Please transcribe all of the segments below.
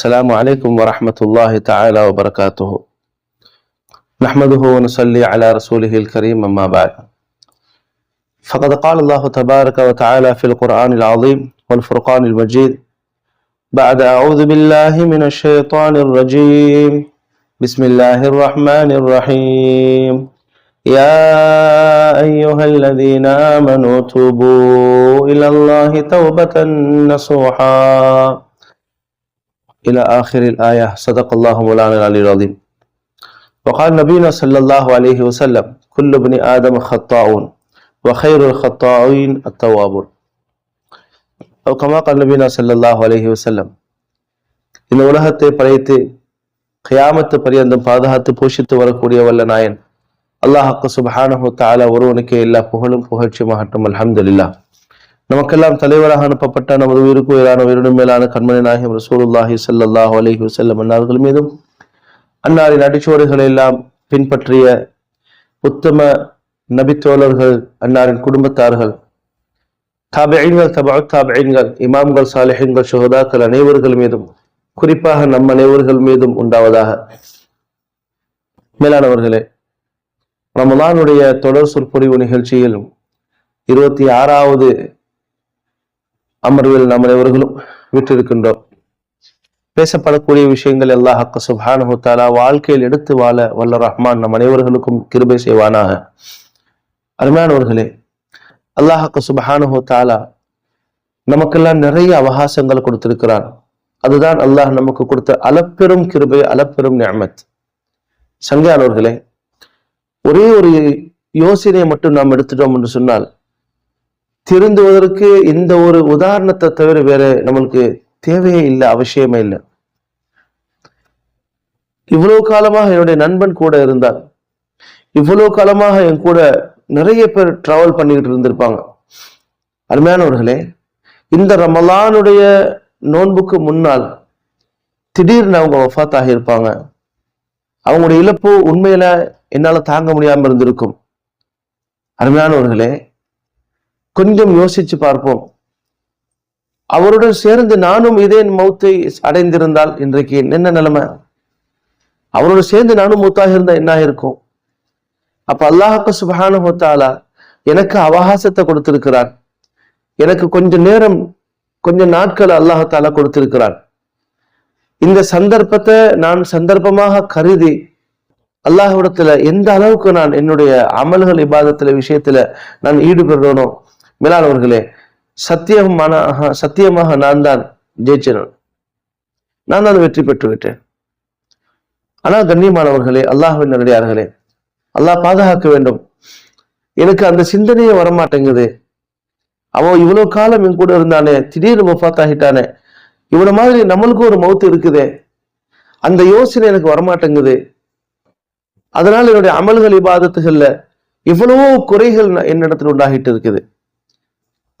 السلام عليكم ورحمة الله تعالى وبركاته. نحمده ونصلي على رسوله الكريم أما بعد. فقد قال الله تبارك وتعالى في القرآن العظيم والفرقان المجيد بعد أعوذ بالله من الشيطان الرجيم. بسم الله الرحمن الرحيم. يا أيها الذين آمنوا توبوا إلى الله توبة نصوحا. إلى آخر الآية صدق الله مولانا العلي العظيم وقال نبينا صلى الله عليه وسلم كل ابن آدم خطاؤون وخير الخطائين التوابون أو كما قال نبينا صلى الله عليه وسلم இந்த உலகத்தை படைத்து கியாமத்து பரியந்தம் பாதுகாத்து போஷித்து வரக்கூடிய வல்ல நாயன் அல்லாஹாக்கு சுபஹானஹு தாலா ஒருவனுக்கு எல்லா புகழும் புகழ்ச்சியுமாகட்டும் அல்ஹம்துலில்லா நமக்கெல்லாம் தலைவராக அனுப்பப்பட்ட நமது உயிருக்கு உயிரான உயிரினும் மேலான கண்மணி நாயகம் ரசூலுல்லாஹி சல்லாஹ் அலைஹி வஸல்லம் அன்னார்கள் மீதும் அன்னாரின் அடிச்சுவடுகளை எல்லாம் பின்பற்றிய உத்தம நபித்தோழர்கள் அன்னாரின் குடும்பத்தார்கள் தாபியங்கள் தபா தாபியங்கள் இமாம்கள் சாலிஹின்கள் சுகதாக்கள் அனைவர்கள் மீதும் குறிப்பாக நம் அனைவர்கள் மீதும் உண்டாவதாக. மேலானவர்களே ரமலானுடைய தொடர் சொற்பொழிவு நிகழ்ச்சியில் இருபத்தி ஆறாவது அமர்வில் நாம் அனைவர்களும் விட்டிருக்கின்றோம் பேசப்படக்கூடிய விஷயங்கள் எல்லா ஹக்க சுபானு தாலா வாழ்க்கையில் எடுத்து வாழ வல்ல ரஹ்மான் நம் அனைவர்களுக்கும் கிருபை செய்வானாக. அருமையானவர்களே அல்லாஹக்க சுபஹானு தாலா நமக்கெல்லாம் நிறைய அவகாசங்கள் கொடுத்திருக்கிறான். அதுதான் அல்லாஹ் நமக்கு கொடுத்த அளப்பெரும் கிருபை அளப்பெரும் நியமத். சங்கையானவர்களே ஒரே ஒரு யோசனையை மட்டும் நாம் எடுத்துட்டோம் என்று சொன்னால் திருந்துவதற்கு இந்த ஒரு உதாரணத்தை தவிர வேற நம்மளுக்கு தேவையே இல்லை அவசியமே இல்லை. இவ்வளவு காலமாக என்னுடைய நண்பன் கூட இருந்தார். இவ்வளவு காலமாக என் கூட நிறைய பேர் டிராவல் பண்ணிக்கிட்டு இருந்திருப்பாங்க. அருமையானவர்களே இந்த ரமலானுடைய நோன்புக்கு முன்னால் திடீர்னு அவங்க வஃத் ஆகியிருப்பாங்க அவங்களுடைய இழப்பு உண்மையில என்னால தாங்க முடியாம இருந்திருக்கும். அருமையானவர்களே கொஞ்சம் யோசிச்சு பார்ப்போம். அவருடன் சேர்ந்து நானும் இதே மௌத்தை அடைந்திருந்தால் இன்றைக்கு என்ன நிலைமை? அவரோடு சேர்ந்து நானும் மூத்தாக இருந்தா என்ன இருக்கும்? அப்ப அல்லாஹுக்கு சுபஹான ஹோத்தாலா எனக்கு அவகாசத்தை கொடுத்திருக்கிறான் எனக்கு கொஞ்ச நேரம் கொஞ்ச நாட்கள் அல்லாஹாலா கொடுத்திருக்கிறான் இந்த சந்தர்ப்பத்தை நான் சந்தர்ப்பமாக கருதி அல்லாஹ்விடத்துல எந்த அளவுக்கு நான் என்னுடைய அமல்கள் இபாதத்துல விஷயத்துல நான் ஈடுபடுறனோ மேலானவர்களே சத்தியமான சத்தியமாக நான் தான் ஜெயிச்சேன் நான் தான் வெற்றி பெற்று விட்டேன் ஆனால் கண்ணியமானவர்களே அல்லாஹின் நடிகார்களே அல்லாஹ் பாதுகாக்க வேண்டும். எனக்கு அந்த சிந்தனையே வரமாட்டேங்குது. அவன் இவ்வளவு காலம் என் கூட இருந்தானே திடீர்னு முஃபாத்தாகிட்டானே இவன மாதிரி நம்மளுக்கும் ஒரு மவுத்து இருக்குதே அந்த யோசனை எனக்கு வரமாட்டேங்குது. அதனால என்னுடைய அமல்கள் இபாதத்துகள்ல இவ்வளவோ குறைகள் என்னிடத்தில் உண்டாகிட்டு இருக்குது.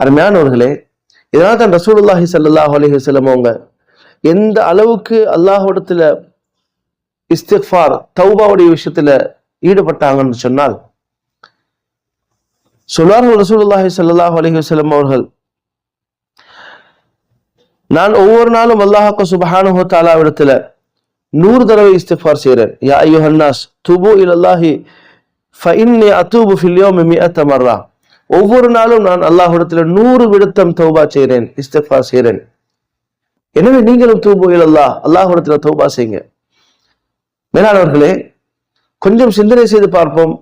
அருமையானவர்களே இதனால தான் ரசூலுல்லாஹி சல்லாஹ் அலி வசல்லம் அவங்க எந்த அளவுக்கு அல்லாஹோடத்துல இஸ்திஃபார் தௌபாவுடைய விஷயத்துல ஈடுபட்டாங்கன்னு சொன்னால் சொல்வார்கள் ரசூலுல்லாஹி சல்லாஹ் அலி வசல்லம் அவர்கள் நான் ஒவ்வொரு நாளும் அல்லாஹாக்கு சுபஹானு தாலாவிடத்துல நூறு தடவை இஸ்திஃபார் செய்கிறேன். யா ஐயோஹன்னாஸ் துபு இல் அல்லாஹி ஃபஇன்னி அத்தூபு ஃபில்யோமி மிஅத்த மர்ரா. ஒவ்வொரு நாளும் நான் அல்லாஹ்விடத்துல நூறு விடுத்தம் தௌபா செய்கிறேன் இஸ்தஃபா செய்கிறேன் எனவே நீங்களும் தூபோயில் அல்லாஹ் அல்லாஹ்விடத்துல தௌபா செய்யுங்க. மேலானவர்களே கொஞ்சம் சிந்தனை செய்து பார்ப்போம்.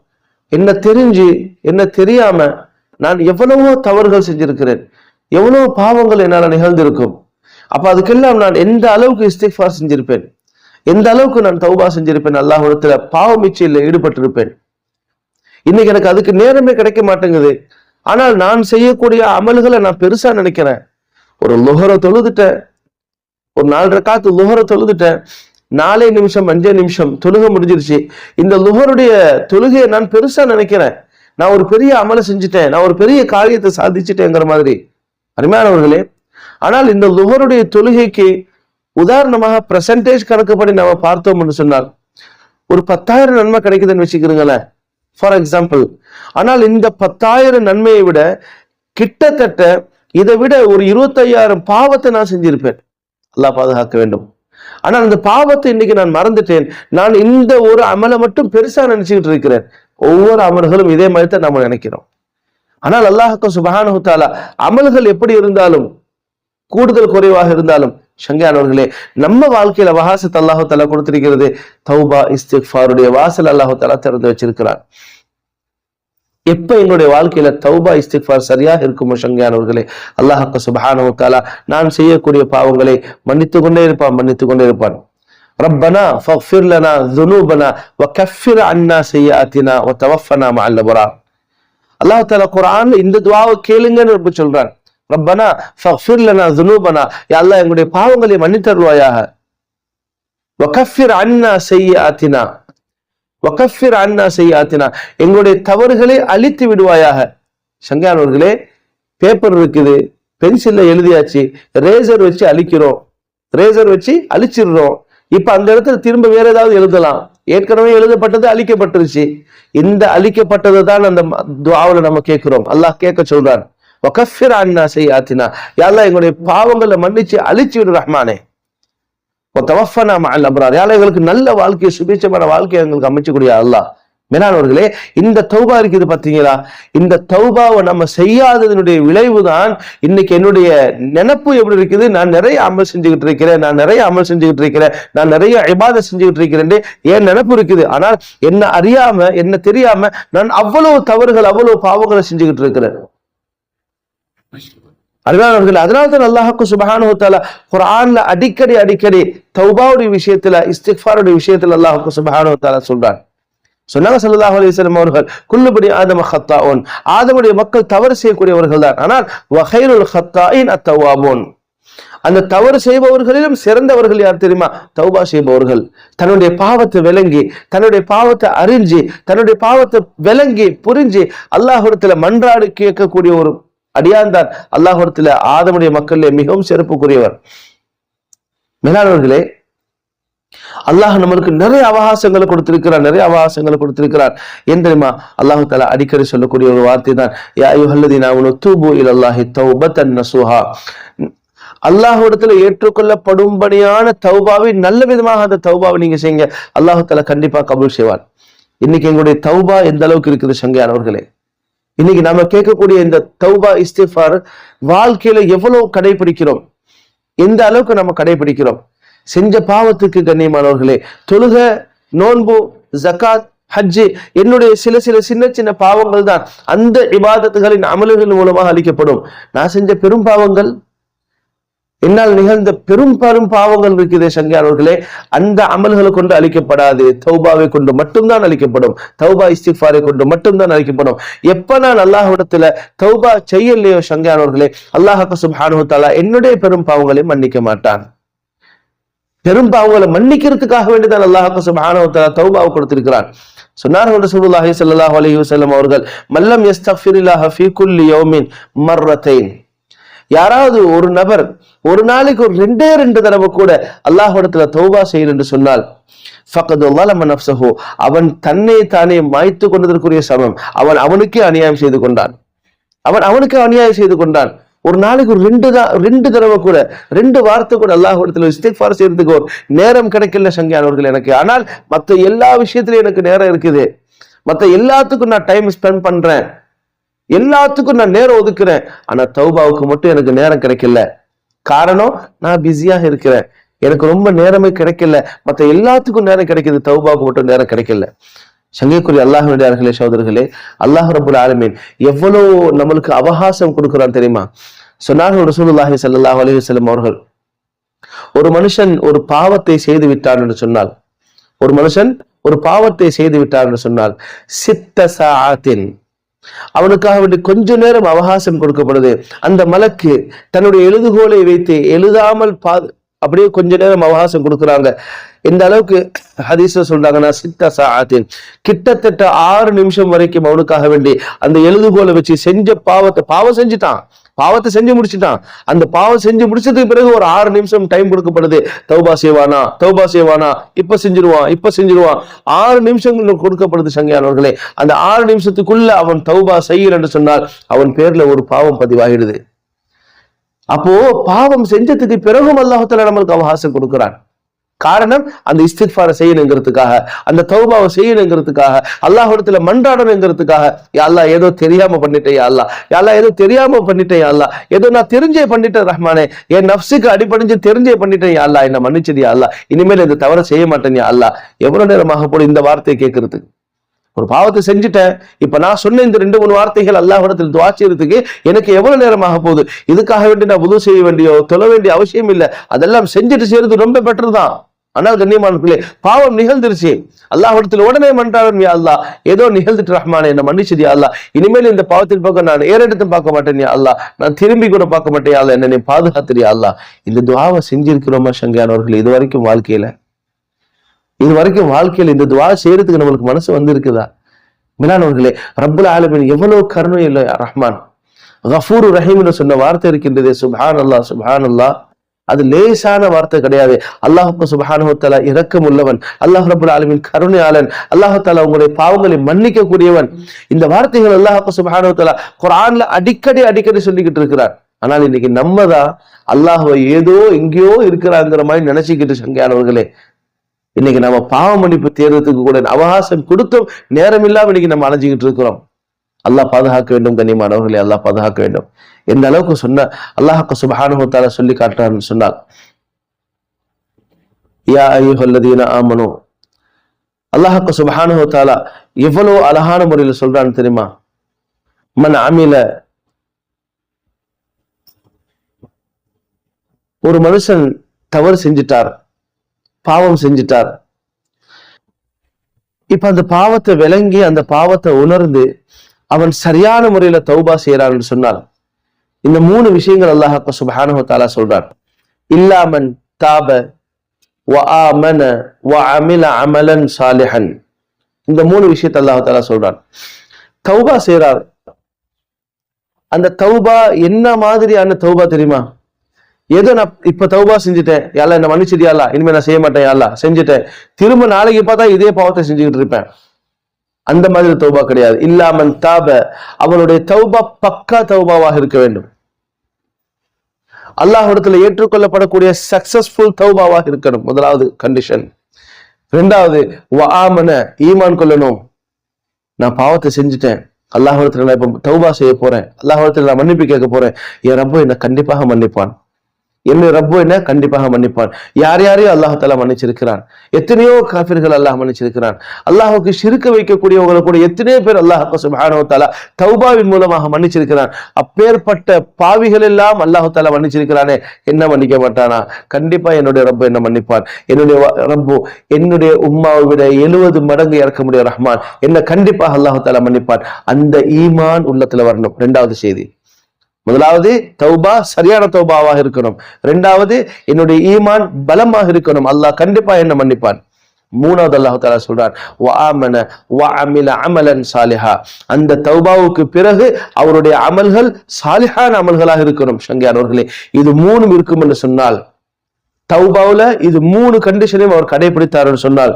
என்ன தெரிஞ்சு என்ன தெரியாம நான் எவ்வளவோ தவறுகள் செஞ்சிருக்கிறேன். எவ்வளவு பாவங்கள் என்னால் நிகழ்ந்திருக்கும். அப்ப அதுக்கெல்லாம் நான் எந்த அளவுக்கு இஸ்திஃபார் செஞ்சிருப்பேன்? எந்த அளவுக்கு நான் தௌபா செஞ்சிருப்பேன்? அல்லாஹிடத்துல பாவமிச்சையில் ஈடுபட்டிருப்பேன். இன்னைக்கு எனக்கு அதுக்கு நேரமே கிடைக்க மாட்டேங்குது. ஆனால் நான் செய்யக்கூடிய அமல்களை நான் பெருசா நினைக்கிறேன். ஒரு லுகரை தொழுதுட்டேன். ஒரு நாலரை காத்து லுகரை தொழுதுட்டேன். நாலே நிமிஷம் அஞ்சே நிமிஷம் தொழுக முடிஞ்சிருச்சு. இந்த லுகருடைய தொழுகையை நான் பெருசா நினைக்கிறேன். நான் ஒரு பெரிய அமலை செஞ்சுட்டேன். நான் ஒரு பெரிய காரியத்தை சாதிச்சுட்டேங்கிற மாதிரி. அருமையானவர்களே ஆனால் இந்த லுகருடைய தொழுகைக்கு உதாரணமாக பிரசன்டேஜ் கணக்குப்படி நாம பார்த்தோம்னு சொன்னால் ஒரு பத்தாயிரம் நன்மை கிடைக்குதுன்னு வச்சுக்கிறீங்களேன் ஃபார் எக்ஸாம்பிள் ஆனால் இந்த பத்தாயிரம் நன்மையை விட கிட்டத்தட்ட இதை விட ஒரு இருபத்தையாயிரம் பாவத்தை நான் செஞ்சிருப்பேன். அல்லாஹ் பாதுகாக்க வேண்டும். ஆனால் அந்த பாவத்தை இன்னைக்கு நான் மறந்துட்டேன். நான் இந்த ஒரு அமலை மட்டும் பெருசா நினைச்சுக்கிட்டு இருக்கிறேன். ஒவ்வொரு அமல்களும் இதே மாதிரி தான் நம்ம நினைக்கிறோம். ஆனால் அல்லாஹுக்கும் சுபஹானஹு தஆலா அமல்கள் எப்படி இருந்தாலும் கூடுதல் குறைவாக இருந்தாலும் சங்கையானவர்களே நம்ம வாழ்க்கையில வகாசத் அல்லாஹு தலா கொடுத்திருக்கிறது தௌபா இஸ்திக்ஃபாருடைய வாசல் அல்லாஹு தலா திறந்து வச்சிருக்கிறார். எப்ப என்னுடைய வாழ்க்கையில தௌபா இஸ்திக்ஃபார் சரியாக இருக்குமோ சங்கையானவர்களே அல்லாஹக்க சுபஹானு தாலா நான் செய்யக்கூடிய பாவங்களை மன்னித்து கொண்டே இருப்பான் மன்னித்து கொண்டே இருப்பான். ரப்பனா ஃபக்ஃபிர் லனா துனூபனா வ கஃபிர் அண்ணா செய்யாத்தினா வ தவஃபனா மஅல் அபரா அல்லாஹ் தஆலா இந்த துஆவை கேளுங்கன்னு சொல்றான். ரப்பனா ஃபஃபிர்லனா துனூபனா எல்லாம் எங்களுடைய பாவங்களை மன்னித்தருவாயாக. வகஃபிர் அண்ணா செய்ய ஆத்தினா வகஃபிர் அண்ணா செய்ய ஆத்தினா எங்களுடைய தவறுகளை அழித்து விடுவாயாக. சங்கானவர்களே பேப்பர் இருக்குது பென்சில்ல எழுதியாச்சு ரேசர் வச்சு அழிக்கிறோம். ரேசர் வச்சு அழிச்சிடுறோம். இப்ப அந்த இடத்துல திரும்ப வேற ஏதாவது எழுதலாம். ஏற்கனவே எழுதப்பட்டது அழிக்கப்பட்டுருச்சு. இந்த அழிக்கப்பட்டதை தான் அந்த துவாவில் நம்ம கேட்கிறோம். அல்லாஹ் கேட்க சொல்றான். வகஃபிர் அண்ணா செய்யாத்தினா யாரெல்லாம் எங்களுடைய பாவங்களை மன்னிச்சு அழிச்சு விடு ரஹ்மானே. தவஃபனா மஅல் அப்ரார் யாரெல்லாம் எங்களுக்கு நல்ல வாழ்க்கையை சுபிச்சமான வாழ்க்கையை எங்களுக்கு அமைச்சக்கூடிய அல்லா மேலானவர்களே இந்த தௌபா இருக்குது பாத்தீங்களா இந்த தௌபாவை நம்ம செய்யாததனுடைய விளைவு தான் இன்னைக்கு என்னுடைய நினப்பு எப்படி இருக்குது? நான் நிறைய அமல் செஞ்சுக்கிட்டு இருக்கிறேன் நான் நிறைய அமல் செஞ்சுக்கிட்டு இருக்கிறேன் நான் நிறைய இபாத செஞ்சுக்கிட்டு இருக்கிறேன். என் நினப்பு இருக்குது. ஆனால் என்ன அறியாம என்ன தெரியாம நான் அவ்வளவு தவறுகள் அவ்வளவு பாவங்களை செஞ்சுக்கிட்டு இருக்கிறேன். அறிவாளர்கள் அதனால்தான் அல்லாஹாக்கு சுபஹானு தாலா குரான்ல அடிக்கடி அடிக்கடி தௌபாவுடைய விஷயத்துல இஸ்திக்ஃபாருடைய விஷயத்துல அல்லாஹாக்கு சுபஹானு தாலா சொல்றான் சொன்னாங்க சல்லாஹ் அலைஹி அவர்கள் குல்லுபடி ஆதம ஹத்தாவுன் ஆதமுடைய மக்கள் தவறு செய்யக்கூடியவர்கள் தான். ஆனால் வஹைருல் ஹத்தாயின் அத்தவாபோன். அந்த தவறு செய்பவர்களிலும் சிறந்தவர்கள் யார் தெரியுமா? தௌபா செய்பவர்கள். தன்னுடைய பாவத்தை விளங்கி தன்னுடைய பாவத்தை அறிஞ்சு தன்னுடைய பாவத்தை விளங்கி புரிஞ்சு அல்லாஹுடத்துல மன்றாடு கேட்கக்கூடிய ஒரு அடியான்தான் தான் ஆதமுடைய மக்களிலே மிகவும் சிறப்புக்குரியவர். மேலானவர்களே அல்லாஹ் நம்மளுக்கு நிறைய அவகாசங்களை கொடுத்திருக்கிறார் நிறைய அவகாசங்களை கொடுத்திருக்கிறார். ஏன் தெரியுமா? அல்லாஹு தாலா அடிக்கடி சொல்லக்கூடிய ஒரு வார்த்தை தான் யா நான் தூபு இலல்லாஹி தௌபத்தன் நசுஹா. அல்லாஹ்விடத்துல ஏற்றுக்கொள்ளப்படும்படியான தௌபாவை நல்ல விதமாக அந்த தௌபாவை நீங்க செய்யுங்க. அல்லாஹு தாலா கண்டிப்பா கபூல் செய்வார். இன்னைக்கு எங்களுடைய தௌபா எந்த அளவுக்கு இருக்குது சங்கையானவர்களே? இன்னைக்கு நம்ம கேட்கக்கூடிய இந்த தௌபா இஸ்திஃபார் வாழ்க்கையில எவ்வளவு கடைபிடிக்கிறோம்? எந்த அளவுக்கு நம்ம கடைபிடிக்கிறோம்? செஞ்ச பாவத்துக்கு கண்ணியமானவர்களே தொழுக நோன்பு ஜக்காத் ஹஜ்ஜு என்னுடைய சில சில சின்ன சின்ன பாவங்கள் தான் அந்த இபாதத்துகளின் அமல்கள் மூலமாக அளிக்கப்படும். நான் செஞ்ச பெரும் பாவங்கள் என்னால் நிகழ்ந்த பெரும் பெரும் பாவங்கள் இருக்குதே சங்கியானவர்களே அந்த அமல்களை கொண்டு அழிக்கப்படாது. தௌபாவை கொண்டு மட்டும்தான் அழிக்கப்படும். தௌபா இஸ்திஃபாரை கொண்டு மட்டும்தான் அழிக்கப்படும். எப்ப நான் அல்லாஹிடத்துல தௌபா செய்யலையோ சங்கியானவர்களே அல்லாஹாக்கு சுப்ஹானு என்னுடைய பெரும் பாவங்களை மன்னிக்க மாட்டான். பெரும் பாவங்களை மன்னிக்கிறதுக்காக வேண்டிதான் அல்லாஹாக்கு சுப்ஹானஹு தௌபாவை கொடுத்திருக்கிறான். சொன்னார்கள் ரசூலுல்லாஹி ஸல்லல்லாஹு அலைஹி வஸல்லம் அவர்கள் மல்லம் யஸ்தக்ஃபிரில்லாஹ ஃபீ குல்லி யௌமின் மர்ரத்தைன் யாராவது ஒரு நபர் ஒரு நாளைக்கு ஒரு ரெண்டே ரெண்டு தடவை கூட அல்லாஹ்விடத்துல தௌபா செய்யணும் என்று சொன்னால் நப்சஹோ அவன் தன்னை தானே மாய்த்து கொண்டதற்குரிய சமம். அவன் அவனுக்கே அநியாயம் செய்து கொண்டான். அவன் அவனுக்கு அநியாயம் செய்து கொண்டான். ஒரு நாளைக்கு ஒரு ரெண்டு தான் ரெண்டு தடவை கூட ரெண்டு வார்த்தை கூட அல்லாஹிடத்தில் இஸ்திஃபார் செய்யறதுக்கு ஒரு நேரம் கிடைக்கல சங்கியானவர்கள் எனக்கு. ஆனால் மற்ற எல்லா விஷயத்திலும் எனக்கு நேரம் இருக்குது. மற்ற எல்லாத்துக்கும் நான் டைம் ஸ்பெண்ட் பண்றேன். எல்லாத்துக்கும் நான் நேரம் ஒதுக்குறேன். ஆனா தௌபாவுக்கு மட்டும் எனக்கு நேரம் கிடைக்கல. காரணம் நான் பிஸியாக இருக்கிறேன். எனக்கு ரொம்ப நேரமே கிடைக்கல. மற்ற எல்லாத்துக்கும் நேரம் கிடைக்கிது. தௌபாவுக்கு மட்டும் நேரம் கிடைக்கல. சங்கைக்குரிய அல்லாஹுடைய சோதர்களே அல்லாஹ் ரபுல் ஆலமீன் எவ்வளவு நம்மளுக்கு அவகாசம் கொடுக்குறான் தெரியுமா? சொன்னார்கள் ரசூலுல்லாஹி ஸல்லல்லாஹு அலி வஸல்லம் அவர்கள் ஒரு மனுஷன் ஒரு பாவத்தை செய்து விட்டான் என்று சொன்னால் ஒரு மனுஷன் ஒரு பாவத்தை செய்து விட்டார் என்று சொன்னால் சித்த சாத்தின் அவனுக்காக வேண்டி கொஞ்ச நேரம் அவகாசம் கொடுக்கப்படுது. அந்த மலக்கு தன்னுடைய எழுதுகோலை வைத்து எழுதாமல் பா அப்படியே கொஞ்ச நேரம் அவகாசம் கொடுக்குறாங்க. இந்த அளவுக்கு ஹதீஸ்ல சொல்றாங்கன்னா சித்த சாத்தின் கிட்டத்தட்ட ஆறு நிமிஷம் வரைக்கும் அவனுக்காக வேண்டி அந்த எழுதுகோலை வச்சு செஞ்ச பாவத்தை பாவம் செஞ்சுட்டான். பாவத்தை செஞ்சு முடிச்சுட்டான். அந்த பாவம் செஞ்சு முடிச்சதுக்கு பிறகு ஒரு ஆறு நிமிஷம் டைம் கொடுக்கப்படுது. தௌபா செய்வானா? தௌபா செய்வானா? இப்ப செஞ்சிருவான் இப்ப செஞ்சிருவான். ஆறு நிமிஷங்கள் கொடுக்கப்படுது சங்கையானவர்களே அந்த ஆறு நிமிஷத்துக்குள்ள அவன் தௌபா செய்யல என்று சொன்னால் அவன் பேர்ல ஒரு பாவம் பதிவாகிடுது. அப்போ பாவம் செஞ்சதுக்கு பிறகும் அல்லாஹத்துல நம்மளுக்கு அவகாசம் கொடுக்கிறான். காரணம் அந்த இஸ்திஃபாரை செய்யணுங்கிறதுக்காக அந்த தௌபாவை செய்யணுங்கிறதுக்காக அல்லாஹிடத்துல மன்றாடணுங்கிறதுக்காக யாழ்லா ஏதோ தெரியாம பண்ணிட்டேன் யாழ்லா யாழ்லா ஏதோ தெரியாம பண்ணிட்டேன் யாழ்லா ஏதோ நான் தெரிஞ்சே பண்ணிட்டேன் ரஹ்மானே என் நப்சுக்கு அடிப்படைஞ்சு தெரிஞ்சே பண்ணிட்டேன் யாழ்லா என்ன மன்னிச்சது யாழ்லா இனிமேல் இந்த தவற செய்ய மாட்டேன் யாழ்லா எவ்வளவு நேரமாக போல இந்த வார்த்தையை கேட்கறதுக்கு? ஒரு பாவத்தை செஞ்சுட்டேன் இப்ப நான் சொன்ன இந்த ரெண்டு மூணு வார்த்தைகள் அல்லாஹிடத்தில் துவா செய்யறதுக்கு எனக்கு எவ்வளவு நேரமாக போகுது? இதுக்காக வேண்டி நான் உதவு செய்ய வேண்டியோ தொழ வேண்டிய அவசியம் இல்லை அதெல்லாம் செஞ்சுட்டு செய்யறது ரொம்ப பெட்டர் தான். ஆனால் பிள்ளை. பாவம் நிகழ்ந்துருச்சு. அல்லாஹிடத்தில் உடனே மன்றாடன் யா அல்லா ஏதோ நிகழ்ந்துட்டு ரஹ்மானே என்ன மன்னிச்சது யா அல்லா இனிமேல் இந்த பாவத்தின் பக்கம் நான் ஏறெடுத்தும் பார்க்க மாட்டேன் யா அல்லா நான் திரும்பி கூட பார்க்க மாட்டேன் யா அல்லா என்ன நீ பாதுகாத்துறியா அல்லா இந்த துவாவை செஞ்சிருக்கிறோமா சங்கையானவர்கள்? இது வரைக்கும் வாழ்க்கையில. இது வரைக்கும் வாழ்க்கையில் இந்த துவா செய்யறதுக்கு நம்மளுக்கு மனசு வந்திருக்குதா? மிலானவர்களே ரப்புல் ஆலமின் எவ்வளவு கருணை இல்லை ரஹ்மான். கஃபூர் ரஹீம்னு சொன்ன வார்த்தை இருக்கின்றதே சுபான் அல்லா சுபான் அல்லா அது லேசான வார்த்தை கிடையாது. அல்லாஹுக்கு சுபானுவத்தாலா இரக்கம் உள்ளவன் அல்லாஹ் ரபுல் ஆலமின் கருணையாளன் அல்லாஹால உங்களுடைய பாவங்களை மன்னிக்க கூடியவன் இந்த வார்த்தைகள் அல்லாஹுக்கு சுபானுவத்தாலா குரான்ல அடிக்கடி அடிக்கடி சொல்லிக்கிட்டு இருக்கிறார். ஆனால் இன்னைக்கு நம்ம தான் அல்லாஹுவை ஏதோ எங்கேயோ இருக்கிறாங்கிற மாதிரி நினைச்சுக்கிட்டு சங்கையானவர்களே இன்னைக்கு நம்ம பாவ மன்னிப்பு தேர்தலுக்கு கூட அவகாசம் கொடுத்தும் நேரம் இல்லாம இன்னைக்கு நம்ம அலைஞ்சிக்கிட்டு இருக்கிறோம். அல்லாஹ் பாதுகாக்க வேண்டும் கண்ணியமானவர்களை அல்லாஹ் பாதுகாக்க வேண்டும். எந்த அளவுக்கு சொன்ன அல்லாஹாக்கு சுபஹானுத்தால சொல்லி காட்டுறான்னு சொன்னால் யா ஐயுஹல்லதீன ஆமனோ அல்லாஹாக்கு சுபஹானுத்தாலா எவ்வளவு அழகான முறையில் சொல்றான்னு தெரியுமா? மன் அமில ஒரு மனுஷன் தவறு செஞ்சிட்டார் பாவம் செஞ்சிட்டார். இப்ப அந்த பாவத்தை விளங்கி அந்த பாவத்தை உணர்ந்து அவன் சரியான முறையில தௌபா செய்யறான்னு சொன்னால் இந்த மூணு விஷயங்கள் அல்லாஹாக்க சுபஹானஹு தாலா சொல்றான். இல்லாமன் தாப வஆமன வஅமில அமலன் சாலிஹன். இந்த மூணு விஷயத்தை அல்லாஹ் தாலா சொல்றான். தௌபா செய்றார். அந்த தௌபா என்ன மாதிரியான தௌபா தெரியுமா? ஏதோ நான் இப்ப தௌபா செஞ்சுட்டேன். யாரா என்ன மன்னிச்சிடியாலா இனிமே நான் செய்ய மாட்டேன் யாரா செஞ்சுட்டேன். திரும்ப நாளைக்கு பார்த்தா இதே பாவத்தை செஞ்சுக்கிட்டு இருப்பேன். அந்த மாதிரி தௌபா கிடையாது. இல்லாமல் தாப. அவனுடைய தௌபா பக்கா தௌபாவாக இருக்க வேண்டும். அல்லாஹிடத்துல ஏற்றுக்கொள்ளப்படக்கூடிய சக்சஸ்ஃபுல் தௌபாவாக இருக்கணும். முதலாவது கண்டிஷன் ரெண்டாவது வாமன ஈமான் கொள்ளணும். நான் பாவத்தை செஞ்சுட்டேன். அல்லாஹிடத்துல நான் இப்ப தௌபா செய்ய போறேன். அல்லாஹிடத்துல நான் மன்னிப்பு கேட்க போறேன். என் ரொம்ப என்னை கண்டிப்பாக மன்னிப்பான். என்ன ரப்பு என்ன கண்டிப்பாக மன்னிப்பான் யார் யாரையும் அல்லாஹால மன்னிச்சிருக்கிறான். எத்தனையோ காபிர்கள் அல்லாஹ் மன்னிச்சிருக்கிறான். அல்லாஹுக்கு சிறுக்க வைக்கக்கூடியவங்களை கூட எத்தனையோ பேர் அல்லாஹு சுபானவத்தாலா தௌபாவின் மூலமாக மன்னிச்சிருக்கிறான். அப்பேற்பட்ட பாவிகள் எல்லாம் அல்லாஹால தாலா மன்னிச்சிருக்கிறானே. என்ன மன்னிக்க மாட்டானா? கண்டிப்பா என்னுடைய ரப்பு என்ன மன்னிப்பான் என்னுடைய ரப்பு என்னுடைய உம்மாவை விட எழுபது மடங்கு இறக்க முடியும் ரஹ்மான். என்ன கண்டிப்பாக அல்லாஹால மன்னிப்பான் அந்த ஈமான் உள்ளத்துல வரணும். ரெண்டாவது செய்தி. முதலாவது தௌபா சரியான தௌபாவாக இருக்கணும். ரெண்டாவது என்னுடைய ஈமான் பலமாக இருக்கணும். அல்லாஹ் கண்டிப்பா என்ன மன்னிப்பான். மூணாவது அல்லாஹு தாலா சொல்றார் வஆமன வஅமில அமலன் சாலிஹா. அந்த தௌபாவுக்கு பிறகு அவருடைய அமல்கள் சாலிஹான அமல்களாக இருக்கணும் சங்கியானவர்களே. இது மூணும் இருக்கும் என்று சொன்னால் தௌபாவுல இது மூணு கண்டிஷனையும் அவர் கடைபிடித்தார் சொன்னால்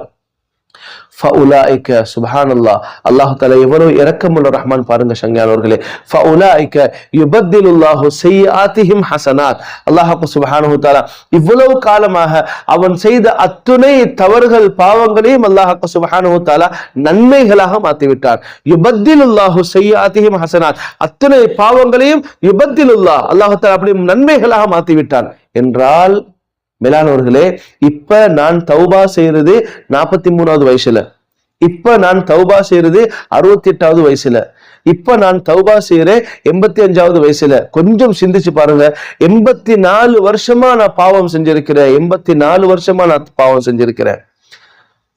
ஃபஉலாயிக்க சுப்ஹானல்லாஹ். அல்லாஹ் தஆலா எவ்வளவு இறக்கமுள்ள ரஹ்மான் பாருங்க சங்கியானவர்களே. ஃபஉலாயிக்க யுபத்திலுல்லாஹு செய்யாத்திஹிம் ஹசனாத். அல்லாஹாக்கு சுபஹானு தாலா இவ்வளவு காலமாக அவன் செய்த அத்துணை தவறுகள் பாவங்களையும் அல்லாஹ் சுபஹானு தாலா நன்மைகளாக மாற்றி விட்டான் யுபத்திலுல்லாஹு செய்யாத்திஹிம் ஹசனாத். அத்துணை பாவங்களையும் யுபத்திலுல்லா அல்லாஹு தாலா அப்படி நன்மைகளாக மாற்றிவிட்டான். என்றால் மேலானவர்களே இப்ப நான் தௌபா செய்யறது நாற்பத்தி மூணாவது வயசுல. இப்ப நான் தௌபா செய்யறது அறுபத்தி எட்டாவது வயசுல. இப்ப நான் தௌபா செய்யறேன் எண்பத்தி அஞ்சாவது வயசுல. கொஞ்சம் சிந்திச்சு பாருங்க. எண்பத்தி நாலு வருஷமா நான் பாவம் செஞ்சிருக்கிறேன். எண்பத்தி நாலு வருஷமா நான் பாவம் செஞ்சிருக்கிறேன்.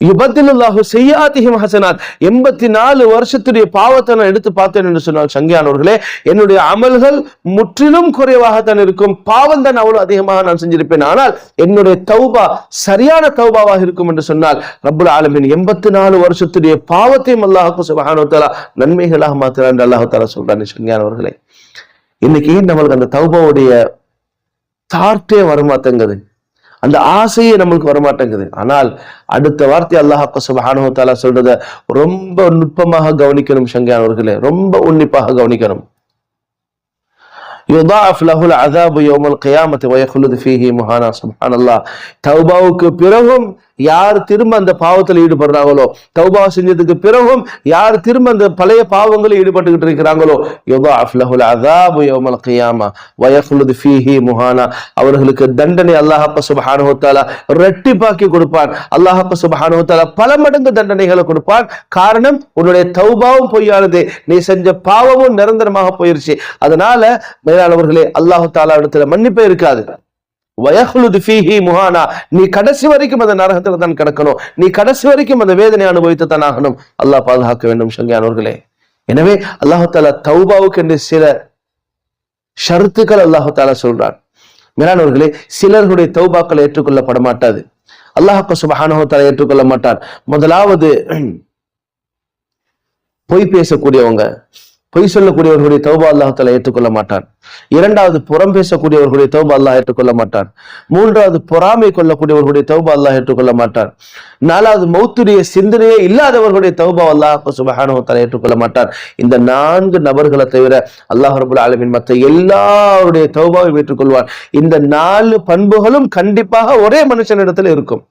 யுபத்திலுல்லாஹு செய்யாதிஹிம் ஹசனாத். எண்பத்தி நாலு வருஷத்துடைய பாவத்தை நான் எடுத்து பார்த்தேன் என்று சொன்னால் சங்கியானவர்களே என்னுடைய அமல்கள் முற்றிலும் குறைவாகத்தான் இருக்கும். பாவம் தான் அவ்வளவு அதிகமாக நான் செஞ்சிருப்பேன். ஆனால் என்னுடைய தௌபா சரியான தௌபாவாக இருக்கும் என்று சொன்னால் ரப்புல் ஆலமின் எண்பத்தி நாலு வருஷத்துடைய பாவத்தையும் அல்லாஹுக்கு சுபஹானுத்தாலா நன்மைகளாக மாத்திரான் அல்லாஹு தாலா சொல்றான். சங்கியானவர்களே இன்னைக்கு நம்மளுக்கு அந்த தௌபாவுடைய தார்ட்டே வரமாட்டேங்குது. அந்த ஆசையே நம்மளுக்கு வரமாட்டேங்குது. ஆனால் அடுத்த வார்த்தை அல்லாஹாக்கு சுபஹானுவத்தாலா சொல்றத ரொம்ப நுட்பமாக கவனிக்கணும் சங்கியான் அவர்களே ரொம்ப உன்னிப்பாக கவனிக்கணும். யுதாஃப் லஹுல் அதாபு யோமல் கயாமத்து வயகுலுது ஃபீஹி முஹானா. சுபஹானல்லா தௌபாவுக்கு பிறகும் யார் திரும்ப அந்த பாவத்தில் ஈடுபடுறாங்களோ தௌபா செஞ்சதுக்கு பிறகும் யார் திரும்ப அந்த பழைய பாவங்களில் ஈடுபட்டுக்கிட்டு இருக்கிறாங்களோ யோகா அஃப்லஹுல் அதாபு யோமல் கியாமா வயஃபுல்லது ஃபீஹி முஹானா. அவர்களுக்கு தண்டனை அல்லாஹப்ப சுபஹானுத்தாலா ரெட்டிப்பாக்கி கொடுப்பான். அல்லாஹப்ப சுபஹானுத்தாலா பல மடங்கு தண்டனைகளை கொடுப்பான். காரணம் உன்னுடைய தௌபாவும் பொய்யானது. நீ செஞ்ச பாவமும் நிரந்தரமாக போயிருச்சு. அதனால மேலானவர்களே அல்லாஹு தாலா இடத்துல மன்னிப்பே இருக்காது. வயஹ்லுது ஃபீஹி முஹானா. நீ கடைசி வரைக்கும் அந்த நரகத்தில் தான் கிடக்கணும். நீ கடைசி வரைக்கும் அந்த வேதனை அனுபவித்து தான் ஆகணும். அல்லாஹ் பாதுகாக்க வேண்டும் சங்கியானவர்களே. எனவே அல்லாஹு தாலா தௌபாவுக்கு என்று சில ஷருத்துக்கள் அல்லாஹு தாலா சொல்றான். மேலானவர்களே சிலர்களுடைய தௌபாக்கள் ஏற்றுக்கொள்ளப்பட மாட்டாது அல்லாஹு சுபஹானஹு ஏற்றுக்கொள்ள மாட்டார் முதலாவது பொய் பேசக்கூடியவங்க. பொய் சொல்லக்கூடியவர்களுடைய தௌபா அல்லாஹால ஏற்றுக்கொள்ள மாட்டான். இரண்டாவது புறம் பேசக்கூடியவர்களுடைய தௌபா அல்லாஹ் ஏற்றுக்கொள்ள மாட்டான். மூன்றாவது பொறாமை கொள்ளக்கூடியவர்களுடைய தௌபா அல்லாஹ் ஏற்றுக்கொள்ள மாட்டான். நாலாவது மௌத்துடைய சிந்தனையே இல்லாதவர்களுடைய தௌபா அல்லாஹ் சுபஹானுவத்தால ஏற்றுக்கொள்ள மாட்டான். இந்த நான்கு நபர்களை தவிர அல்லாஹ் ரபுல் ஆலமின் மற்ற எல்லாருடைய தௌபாவை ஏற்றுக்கொள்வான். இந்த நாலு பண்புகளும் கண்டிப்பாக ஒரே மனுஷனிடத்தில் இருக்கும்.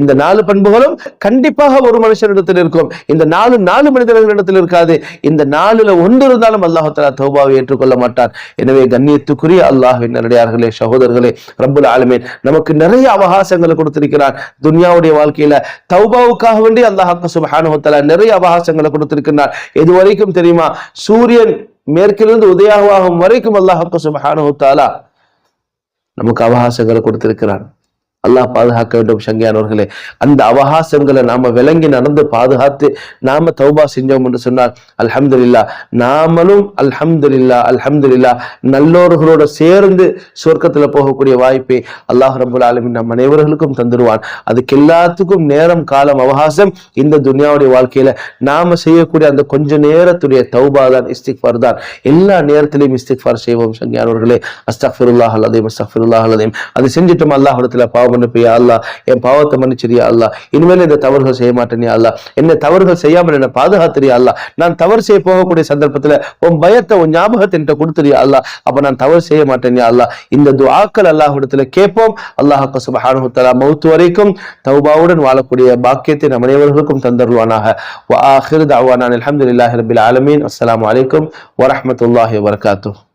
இந்த நாலு பண்புகளும் கண்டிப்பாக ஒரு மனுஷனிடத்தில் இருக்கும். இந்த நாலு நாலு மனிதர்களிடத்தில் இருக்காது. இந்த நாலுல ஒன்று இருந்தாலும் அல்லாஹத்தலா தௌபாவை ஏற்றுக்கொள்ள மாட்டான். எனவே கண்ணியத்துக்குரிய அல்லாஹின் நல்லடியார்களே சகோதரர்களே ரப்புல் ஆலமீன் நமக்கு நிறைய அவகாசங்களை கொடுத்திருக்கிறான் துன்யாவுடைய வாழ்க்கையில தௌபாவுக்காக வேண்டி அல்லாஹாக்கு சுபஹானஹு நிறைய அவகாசங்களை கொடுத்திருக்கிறான் இது வரைக்கும் தெரியுமா? சூரியன் மேற்கிலிருந்து உதயமாகும் வரைக்கும் அல்லாஹாக்கு சுபஹானஹு நமக்கு அவகாசங்களை கொடுத்திருக்கிறான். அல்லாஹ் பாதுகாக்க வேண்டும் சங்கியானவர்களே. அந்த அவகாசங்களை நாம விளங்கி நடந்து பாதுகாத்து நாம தௌபா செஞ்சோம் என்று சொன்னால் அல்ஹம்துலில்லா நாமளும் அல்ஹம்துலில்லா அல்ஹம்துலில்லா நல்லோர்களோட சேர்ந்து சொர்க்கத்துல போகக்கூடிய வாய்ப்பை அல்லாஹ் ரபுல் ஆலமின் நம் அனைவர்களுக்கும் தந்துடுவான் அதுக்கு எல்லாத்துக்கும் நேரம் காலம் அவகாசம் இந்த துனியாவுடைய வாழ்க்கையில நாம செய்யக்கூடிய அந்த கொஞ்ச நேரத்துடைய தௌபா தான் இஸ்திக்பார் தான். எல்லா நேரத்திலையும் இஸ்திக்பார் செய்வோம் சங்கியானவர்களே. அஸ்தஃபிருல்லாஹ் அல்லதையும் அஸ்தஃபிருல்லாஹ் அல்லதையும் அது செஞ்சுட்டோம் அல்லாஹிடத்துல பாவம் மன்னிப்பியா அல்லா என் பாவத்தை மன்னிச்சிரியா அல்லா இனிமேல் இந்த தவறுகள் செய்ய மாட்டேனியா அல்லா என்ன தவறுகள் செய்யாமல் என்ன பாதுகாத்துறியா அல்லா நான் தவறு செய்ய போகக்கூடிய சந்தர்ப்பத்துல உன் பயத்தை உன் ஞாபகத்தை என்கிட்ட கொடுத்துறியா அல்லா அப்ப நான் தவறு செய்ய மாட்டேனியா அல்லா இந்த துஆக்கள் அல்லாஹிடத்தில் கேட்போம். அல்லாஹ் சுபஹானுத்தலா மௌத்து வரைக்கும் தௌபாவுடன் வாழக்கூடிய பாக்கியத்தை நம் அனைவர்களுக்கும் தந்தருவானாக வ ஆஹிரு தஅவானா அல்ஹம்துலில்லாஹி ரப்பில் ஆலமீன். அஸ்ஸலாமு அலைக்கும் வரஹ்மத்துல்லாஹி வபரகாத்துஹு.